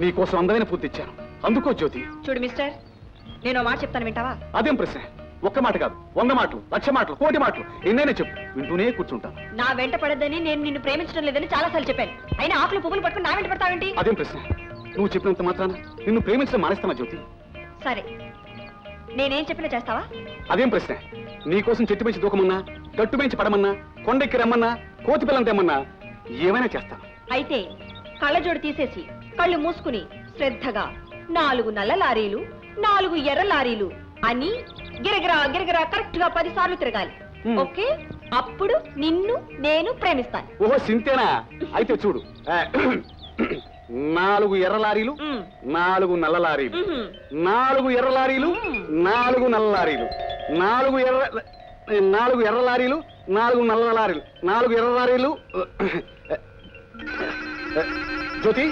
నీకోసం అందమైన పూర్తి ఇచ్చాను. అందుకో జ్యోతి. చూడు మిస్టర్ నేను మాట చెప్తాను వింటావా? అదేం ప్రశ్న? ఒక్క మాట కాదు వంద మాటలు లక్ష మాటలు కోటి మాటలు ఎన్నైనా చెప్పు. వింటూనే కూర్చుంటాను. నా వెంట పడద్దని నేను నిన్ను ప్రేమించడం లేదని చాలా సార్లు చెప్పాను. అయినా ఆకులు పువ్వులు పట్టుకుని నా వెంట పడతావేంటి? అదేం ప్రశ్న? నువ్వు చెప్పినంత మాత్రాన నిన్ను ప్రేమించడం మానేస్తానా జ్యోతి? సరే. నేనేం చెప్పినా చేస్తావా? అదేం ప్రశ్న? నీకోసం చెట్టు పెంచి దూకమన్నా గట్టు పెంచి పడమన్నా కొండెక్కి రమ్మన్నా కోతి పిల్లని తెమ్మన్నా ఏమైనా చేస్తాను. అయితే కళ్ళజోడు తీసేసి కళ్ళు మూసుకుని శ్రద్ధగా నాలుగు నల్ల లారీలు నాలుగు ఎర్ర లారీలు అని గిరగిరా గిరగిరా కరెక్ట్గా పది సార్లు తిరగాలి. ఓకే అప్పుడు నిన్ను నేను ప్రేమిస్తాను ఓహో సింతేనా అయితే చూడు నాలుగు ఎర్ర లారీలు. నాలుగు నల్ల లారీలు. నాలుగు ఎర్ర లారీలు. నాలుగు నల్ల లారీలు నాలుగు ఎర్ర నాలుగు ఎర్ర లారీలు నాలుగు నల్ల లారీలు నాలుగు ఎర్ర లారీలు జ్యోతి